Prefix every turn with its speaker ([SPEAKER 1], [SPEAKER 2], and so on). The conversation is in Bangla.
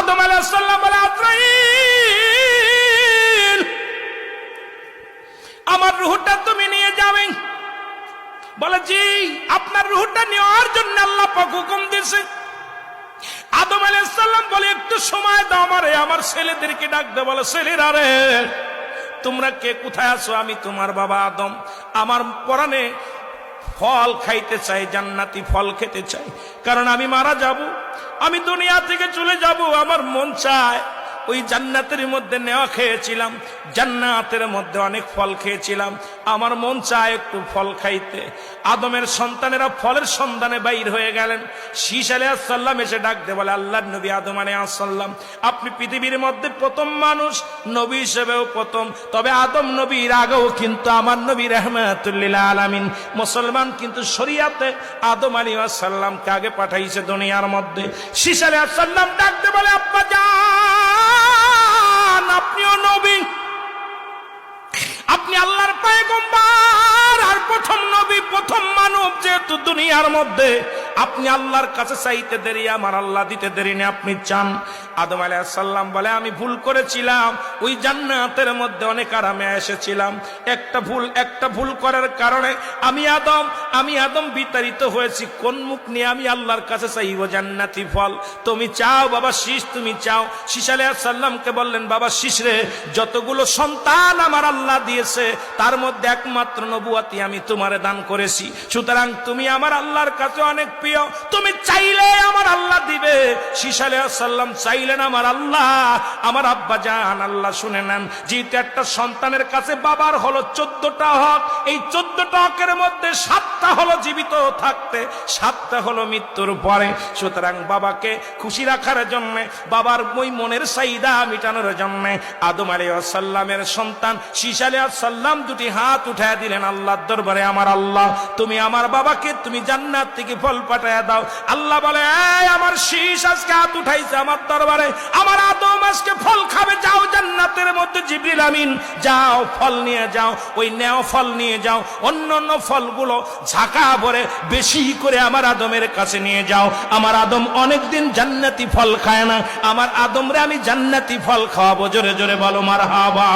[SPEAKER 1] আদম আমার রুহটা তুমি নিয়ে যাবে। বলে, জি, আপনার রুহটা নেওয়ার জন্য আল্লাহ পাক হুকুম দিয়েছে। আদম আলাইসাল্লাম বলে, একটু সময় দাও আমারে, আমার ছেলেদেরকে ডাক দে বলে, ছেলেরা রে, তোমরা কে? কোথায় আছো? আমি তোমার বাবা আদম। আমার পরাণে ফল খাইতে চাই, জান্নাতি ফল খেতে চাই। কারণ আমি মারা যাব, আমি দুনিয়া থেকে চলে যাব, আমার মন চায় ওই জান্নাতের মধ্যে নেওয়া খেয়েছিলাম, জান্নাতের মধ্যে অনেক ফল খেয়েছিলাম। আমার মন চায় একটু ফল খাইতে। আদমের সন্তানেরা ফলের সন্ধানে বাইর হয়ে গেলেন। শীষ আলাইসাল্লাম এসে ডাকতে বলে আল্লাহ নবী আদম আলাইসাল্লাম আপনি পৃথিবীর মধ্যে প্রথম মানুষ, নবী হিসেবেও প্রথম। তবে আদম নবীর আগেও কিন্তু আমার নবী রহমাতুল্লিল আলামিন। মুসলমান কিন্তু শরিয়াতে আদম আলী আসাল্লামকে আগে পাঠাইছে দুনিয়ার মধ্যে। শীষ আলাইসাল্লাম ডাকতে বলে, আব্বা যান আপনিও নবী মানব যেহেতু দুনিয়ার মধ্যে, আপনি আল্লাহর কাছে চাইতে দেরি, আমার আল্লাহ দিতে দেরি না, আপনি চান। আদম আলাইসাল্লাম বলে, আমি ভুল করেছিলাম, ওই জান্নাতের মধ্যে অনেক আরামে এসেছিলাম। একটা ভুল একটা ভুল করার কারণে আমি আদম আমি আদম বিতাড়িত হয়েছি, কোন মুখ নিয়ে আমি আল্লাহর কাছে চাইব? জান্নাতি ফল। তুমি চাও বাবা শীষ, তুমি চাও। শীষ আলাইসাল্লামকে বললেন, বাবা শীষ রে, যতগুলো সন্তান আমার আল্লাহ দিয়েছে, তার মধ্যে একমাত্র নবুয়াতি আমি তোমারে দান করেছি। সুতরাং তুমি আমার আল্লাহর কাছে অনেক প্রিয়, তুমি চাইলে আমার আল্লাহ দিবে। শীষ আলাইসাল্লাম চাইলেন আমার আল্লাহ। আমার আব্বা জান, আল্লাহ শুনে নেন, যেহেতু একটা সন্তানের কাছে বাবার হলো চোদ্দটা হক, এই চোদ্দটা হকের মধ্যে সাতটা হলো জীবিত থাকতে, সাতটা হলো মৃত্যুর পরে। সুতরাং বাবাকে খুশি রাখার জন্য, বাবার ওই মনের চাহিদা মিটানোর জন্য আদম আলী আসাল্লামের সন্তান শীষ আলী আসাল্লাম দুটি হাত উঠায় দিলেন, আল্লাহর দরবারে আমার আল্লাহ, তুমি আমার বাবাকে তুমি জান্নাত থেকে ফল পাঠায় দাও। আল্লাহ বলে আমার আজকে হাত উঠাইছে আমার দরবারে। আমার আদম আজকে ফল খাবে, যাও জান্নাতের মধ্যে জিবরিল আমিন। যাও, ফল নিয়ে যাও, ওই নেও ফল নিয়ে যাও অন্য অন্য ফলগুলো ঝাঁকা ভরে বেশি করে আমার আদমের কাছে নিয়ে যাও। আমার আদম অনেকদিন জান্নাতি ফল খায় না। আমার আদমরে আমি জান্নাতি ফল খাওয়াবো, জোরে জোরে বলো মার হাবা